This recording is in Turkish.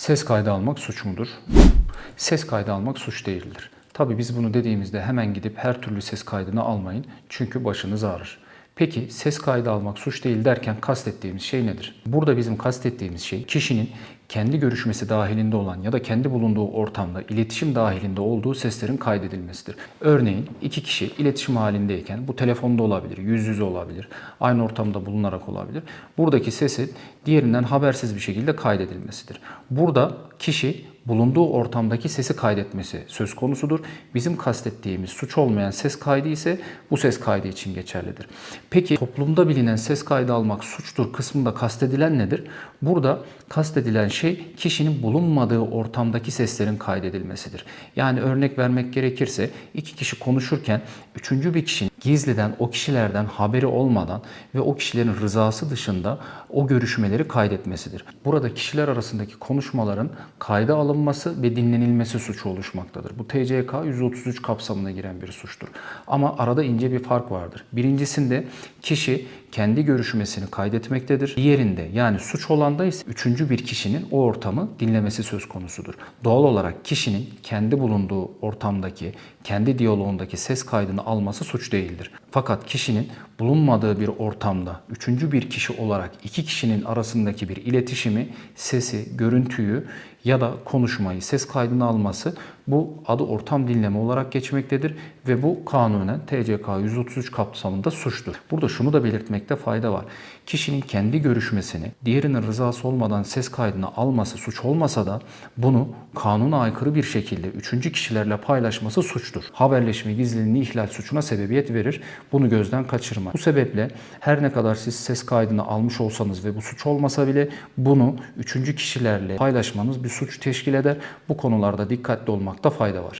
Ses kaydı almak suç mudur? Ses kaydı almak suç değildir. Tabii biz bunu dediğimizde hemen gidip her türlü ses kaydını almayın çünkü başınız ağrır. Peki ses kaydı almak suç değil derken kastettiğimiz şey nedir? Burada bizim kastettiğimiz şey kişinin kendi görüşmesi dahilinde olan ya da kendi bulunduğu ortamda iletişim dahilinde olduğu seslerin kaydedilmesidir. Örneğin iki kişi iletişim halindeyken bu telefonda olabilir, yüz yüze olabilir, aynı ortamda bulunarak olabilir. Buradaki sesi diğerinden habersiz bir şekilde kaydedilmesidir. Burada kişi bulunduğu ortamdaki sesi kaydetmesi söz konusudur. Bizim kastettiğimiz suç olmayan ses kaydı ise bu ses kaydı için geçerlidir. Peki toplumda bilinen ses kaydı almak suçtur kısmında kastedilen nedir? Burada kastedilen şey kişinin bulunmadığı ortamdaki seslerin kaydedilmesidir. Yani örnek vermek gerekirse iki kişi konuşurken üçüncü bir kişinin gizliden o kişilerden haberi olmadan ve o kişilerin rızası dışında o görüşmeleri kaydetmesidir. Burada kişiler arasındaki konuşmaların kayda alınması ve dinlenilmesi suçu oluşmaktadır. Bu TCK 133 kapsamına giren bir suçtur. Ama arada ince bir fark vardır. Birincisinde kişi kendi görüşmesini kaydetmektedir. Diğerinde yani suç olanda ise üçüncü bir kişinin o ortamı dinlemesi söz konusudur. Doğal olarak kişinin kendi bulunduğu ortamdaki, kendi diyaloğundaki ses kaydını alması suç değildir. Fakat kişinin bulunmadığı bir ortamda üçüncü bir kişi olarak iki kişinin arasındaki bir iletişimi, sesi, görüntüyü ya da konuşmayı, ses kaydını alması bu adı ortam dinleme olarak geçmektedir ve bu kanunen TCK 133 kapsamında suçtur. Burada şunu da belirtmekte fayda var. Kişinin kendi görüşmesini diğerinin rızası olmadan ses kaydını alması suç olmasa da bunu kanuna aykırı bir şekilde üçüncü kişilerle paylaşması suçtur. Haberleşme gizliliğini ihlal suçuna sebebiyet verir. Bunu gözden kaçırma. Bu sebeple her ne kadar siz ses kaydını almış olsanız ve bu suç olmasa bile bunu üçüncü kişilerle paylaşmanız bir suç teşkil eder. Bu konularda dikkatli olmakta fayda var.